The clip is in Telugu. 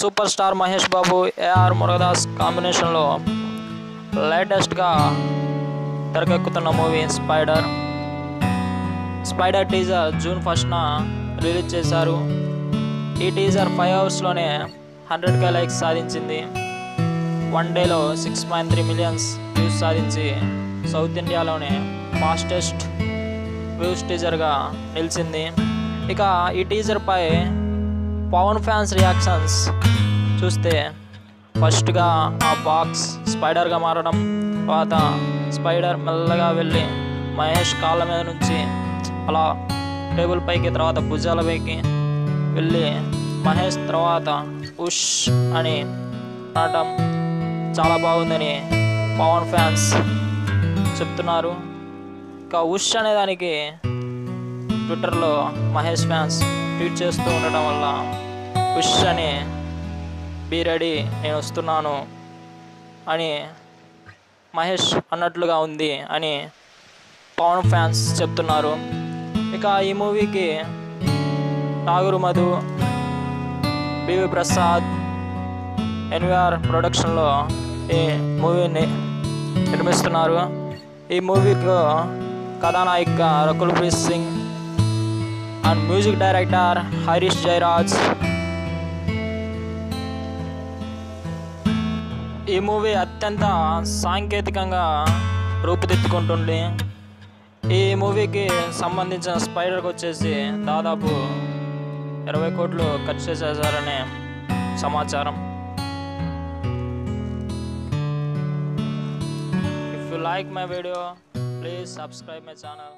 Super star Mahesh Babu A R Murugadoss కాంబినేషన్లో లేటెస్ట్గా తెరకెక్కుతున్న movie Spyder Spyder teaser June ఫస్ట్న release చేశారు. ఈ టీజర్ ఫైవ్ అవర్స్లోనే హండ్రెడ్ కే లైక్స్ సాధించింది. వన్ డేలో six point three millions views south south ఇండియాలోనే ఫాస్టెస్ట్ వ్యూస్ టీజర్గా నిలిచింది. ఇక ఈ టీజర్పై పవన్ ఫ్యాన్స్ రియాక్షన్స్ చూస్తే ఫస్ట్గా ఆ బాక్స్ స్పైడర్గా మారడం తర్వాత స్పైడర్ మెల్లగా వెళ్ళి మహేష్ కాళ్ళ మీద నుంచి అలా టేబుల్ పైకి తర్వాత భుజాల పైకి వెళ్ళి మహేష్ తర్వాత ఉష్ అని అనటం చాలా బాగుందని పవన్ ఫ్యాన్స్ చెప్తున్నారు. ఇంకా ఉష్ అనే దానికి ట్విట్టర్లో మహేష్ ఫ్యాన్స్ ట్వీట్ చేస్తూ ఉండటం వల్ల ఉష్ అని బీ రెడీ నేను వస్తున్నాను అని మహేష్ అన్నట్లుగా ఉంది అని పవన్ ఫ్యాన్స్ చెప్తున్నారు. ఇక ఈ మూవీకి నాగురు Madhu B V Prasad N V R ప్రొడక్షన్లో ఈ మూవీని నిర్మిస్తున్నారు. ఈ మూవీకు కథానాయిక Rakul Preet Singh and music director Harris Jayaraj. ఈ మూవీ అత్యంత సాంకేతికంగా రూపుదిద్దుకుంటుంది. ఈ మూవీకి సంబంధించిన స్పైడర్కి వచ్చేసి దాదాపు ఇరవై కోట్లు ఖర్చు చేసేసారనే సమాచారం. If you like my video please subscribe my channel